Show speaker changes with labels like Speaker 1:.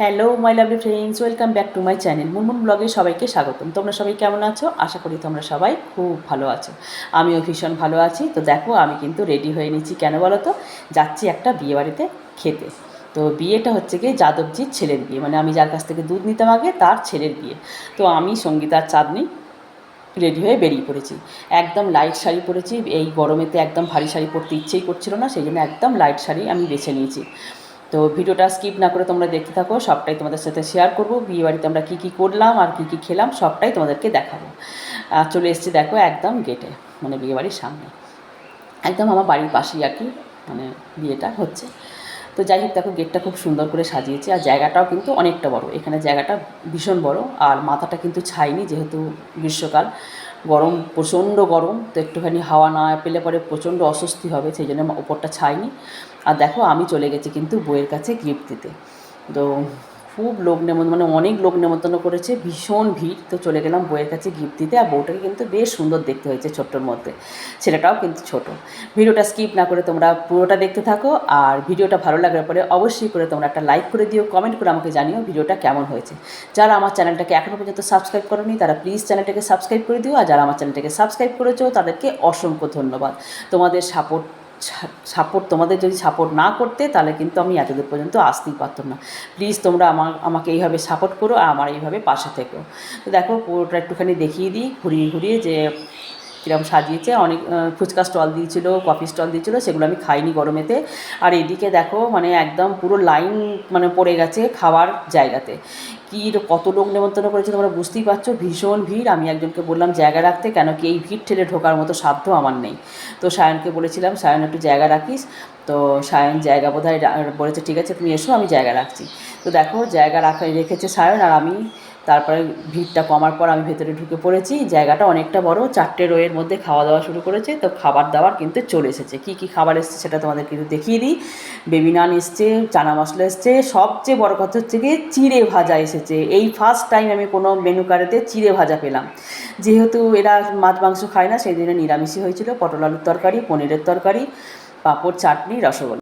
Speaker 1: Hello my lovely friends welcome back to my channel Munmun ব্লগে সবাইকে স্বাগতম। তোমরা সবাই কেমন আছো? আশা করি তোমরা সবাই খুব ভালো আছো। আমিও ভীষণ ভালো আছি। তো দেখো, আমি কিন্তু রেডি হয়ে নিচ্ছি কেন বলো তো? যাচ্ছি একটা বিয়েবাড়িতে খেতে। তো বিয়েটা হচ্ছে গিয়ে যাদবজির ছেলের বিয়ে। মানে আমি যার কাছ থেকে দুধ নিতাম আগে, তার ছেলের বিয়ে। তো আমি সঙ্গীতার চাঁদনি রেডি হয়ে বেরিয়ে পড়েছি। একদম লাইট শাড়ি পরেছি। এই গরমেতে একদম ভারী শাড়ি পরতে ইচ্ছেই করছিল না, সেই জন্য একদম লাইট শাড়ি আমি বেছে নিয়েছি। তো ভিডিওটা স্কিপ না করে তোমরা দেখতে থাকো, সবটাই তোমাদের সাথে শেয়ার করব। বিয়ে বাড়িতে আমরা কী কী করলাম, আর কী কী খেলাম, সবটাই তোমাদেরকে দেখাবো। আর চলে এসেছি দেখো একদম গেটে মানে বিয়ে বাড়ির সামনে। একদম আমার বাড়ির পাশেই আর কি মানে বিয়েটা হচ্ছে। তো যাই হোক, দেখো গেটটা খুব সুন্দর করে সাজিয়েছে আর জায়গাটাও কিন্তু অনেকটা বড়। এখানে জায়গাটা ভীষণ বড় আর মাথাটা কিন্তু ছাইনি যেহেতু গ্রীষ্মকাল। গরম, প্রচণ্ড গরম, তো একটুখানি হাওয়া না পেলে পরে প্রচণ্ড অস্বস্তি হবে, সেই জন্য ওপরটা ছাইনি। আর দেখো, আমি চলে গেছি কিন্তু বইয়ের কাছে গিফট দিতে। তো খুব লোক নেমন্তন্ন মানে অনেক লোক নেমন্তন্ন করেছে, ভীষণ ভিড়। তো চলে গেলাম বইয়ের কাছে গিফট দিতে, আর বউটাকে কিন্তু বেশ সুন্দর দেখতে হয়েছে ছোট্টর মধ্যে। ছেলেটাও কিন্তু ছোট। ভিডিওটা স্কিপ না করে তোমরা পুরোটা দেখতে থাকো, আর ভিডিওটা ভালো লাগার পরে অবশ্যই করে তোমরা একটা লাইক করে দিও, কমেন্ট করে আমাকে জানিও ভিডিওটা কেমন হয়েছে। যারা আমার চ্যানেলটাকে এখনও পর্যন্ত সাবস্ক্রাইব করোনি, তারা প্লিজ চ্যানেলটাকে সাবস্ক্রাইব করে দিও, আর যারা আমার চ্যানেলটাকে সাবস্ক্রাইব করেছ, তাদেরকে অসংখ্য ধন্যবাদ। তোমাদের সাপোর্ট সাপোর্ট তোমাদের যদি সাপোর্ট না করতে, তাহলে কিন্তু আমি এতদূর পর্যন্ত আসতেই পারতাম না। প্লিজ তোমরা আমার আমাকে এইভাবে সাপোর্ট করো আর আমার এইভাবে পাশে থেকো। তো দেখো, পুরোটা একটুখানি দেখিয়ে দিই, ঘুরিয়ে ঘুরিয়ে যে কীরকম সাজিয়েছে, অনেক ফুচকা স্টল দিয়েছিলো কফি স্টল দিয়েছিলো, সেগুলো আমি খাইনি গরমেতে। আর এদিকে দেখো মানে একদম পুরো লাইন মানে পড়ে গেছে খাওয়ার জায়গাতে। কী কত লোক নেমন্তন্ন করেছে তোমরা বুঝতেই পারছ? ভীষণ ভিড়। আমি একজনকে বললাম, জায়গা রাখতে, কেন কি এই ভিড় ঠেলে ঢোকার মতো সাধ্য আমার নেই? তো সায়নকে বলেছিলাম, সায়ন, একটু জায়গা রাখিস। তো সায়ন, জায়গা বোধ হয় বলেছে, ঠিক আছে, তুমি এসো, আমি জায়গা রাখছি। তো দেখো, জায়গা রাখা, রেখেছে সায়ন আর আমি। তারপরে ভিড়টা কমার পর আমি ভেতরে ঢুকে পড়েছি। জায়গাটা অনেকটা বড়, চারটে রোয়ের মধ্যে খাওয়া দাওয়া শুরু করেছে। তো খাবার দাবার কিন্তু চলে এসেছে। কী কী খাবার এসছে সেটা তোমাদের কিন্তু দেখিয়ে দিই। বেবি নান এসছে, চানা মশলা এসছে। সবচেয়ে বড় কথা হচ্ছে গিয়ে চিড়ে ভাজা এসেছে। এই ফার্স্ট টাইম আমি কোনো মেনু কার্ডেতে চিড়ে ভাজা পেলাম। যেহেতু এরা মাছ, মাংস খায় না, সেই জন্য নিরামিষই হয়েছিল। পটল আলুর তরকারি, পনিরের তরকারি, পাঁপড়, চাটনি, রসগোল্লা।